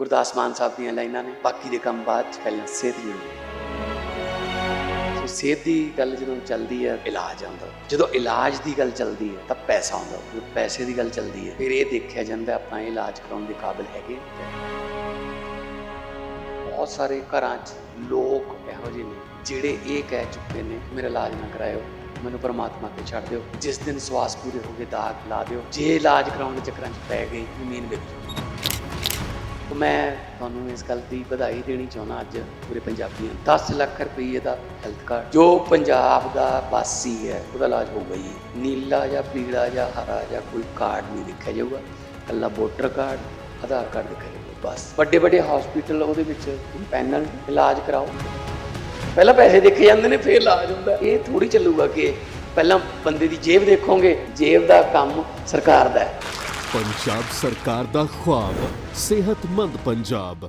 ਗੁਰਦਾਸ ਮਾਨ ਸਾਹਿਬ ਦੀਆਂ ਲਾਈਨਾਂ ਨੇ, ਬਾਕੀ ਦੇ ਕੰਮ ਬਾਅਦ ਚ ਪਹਿਲਾਂ ਸਿਹਤ ਜ਼ਰੂਰੀ ਸੋ ਸਿਹਤ ਦੀ ਗੱਲ ਜਦੋਂ ਚੱਲਦੀ ਹੈ, ਇਲਾਜ ਆਉਂਦਾ। ਜਦੋਂ ਇਲਾਜ ਦੀ ਗੱਲ ਚੱਲਦੀ ਹੈ, ਤਾਂ ਪੈਸਾ ਆਉਂਦਾ। ਜਦੋਂ ਪੈਸੇ ਦੀ ਗੱਲ ਚੱਲਦੀ ਹੈ, ਫਿਰ ਇਹ ਦੇਖਿਆ ਜਾਂਦਾ ਆਪਾਂ ਇਹ ਇਲਾਜ ਕਰਾਉਣ ਦੇ ਕਾਬਿਲ ਹੈਗੇ ਬਹੁਤ ਸਾਰੇ ਘਰਾਂ 'ਚ ਲੋਕ ਇਹੋ ਜਿਹੇ ਨੇ, ਜਿਹੜੇ ਇਹ ਕਹਿ ਚੁੱਕੇ ਨੇ, ਮੇਰਾ ਇਲਾਜ ਨਾ ਕਰਾਇਓ, ਮੈਨੂੰ ਪਰਮਾਤਮਾ ਤੇ ਛੱਡ ਦਿਓ। ਜਿਸ ਦਿਨ ਸਵਾਸ ਪੂਰੇ ਹੋ ਗਏ, ਦਾਗ ਲਾ ਦਿਓ। ਜੇ ਇਲਾਜ ਕਰਾਉਣ ਦੇ ਚੱਕਰਾਂ 'ਚ ਪੈ ਗਈ ਜ਼ਮੀਨ ਵਿਕ ਮੈਂ ਤੁਹਾਨੂੰ ਇਸ ਗੱਲ ਦੀ ਵਧਾਈ ਦੇਣੀ ਚਾਹੁੰਦਾ ਅੱਜ ਪੂਰੇ ਪੰਜਾਬੀਆਂ ਨੂੰ। 10 ਲੱਖ ਰੁਪਏ ਦਾ ਹੈਲਥ ਕਾਰਡ ਜੋ ਪੰਜਾਬ ਦਾ ਵਾਸੀ ਹੈ, ਉਹਦਾ ਇਲਾਜ ਹੋਊਗਾ ਜੀ। ਨੀਲਾ ਜਾਂ ਪੀਲਾ ਜਾਂ ਹਰਾ ਜਾਂ ਕੋਈ ਕਾਰਡ ਨਹੀਂ ਦੇਖਿਆ ਜਾਊਗਾ। ਕੱਲਾ ਵੋਟਰ ਕਾਰਡ ਆਧਾਰ ਕਾਰਡ ਦੇਖਿਆ ਜਾਊਗਾ, ਬਸ। ਵੱਡੇ ਵੱਡੇ ਹਸਪੀਟਲ ਉਹਦੇ ਵਿੱਚ ਪੈਨਲ ਇਲਾਜ ਕਰਾਓ। ਪਹਿਲਾਂ ਪੈਸੇ ਦੇਖੇ ਜਾਂਦੇ ਨੇ, ਫਿਰ ਇਲਾਜ ਹੁੰਦਾ। ਇਹ ਥੋੜੀ ਚੱਲੂਗਾ ਕਿ ਪਹਿਲਾਂ ਬੰਦੇ ਦੀ ਜੇਬ ਦੇਖੋਗੇ, ਜੇਬ ਦਾ ਕੰਮ ਸਰਕਾਰ ਦਾ ਹੈ। ਪੰਜਾਬ ਸਰਕਾਰ ਦਾ ਖੁਆਬ ਸਿਹਤਮੰਦ ਪੰਜਾਬ।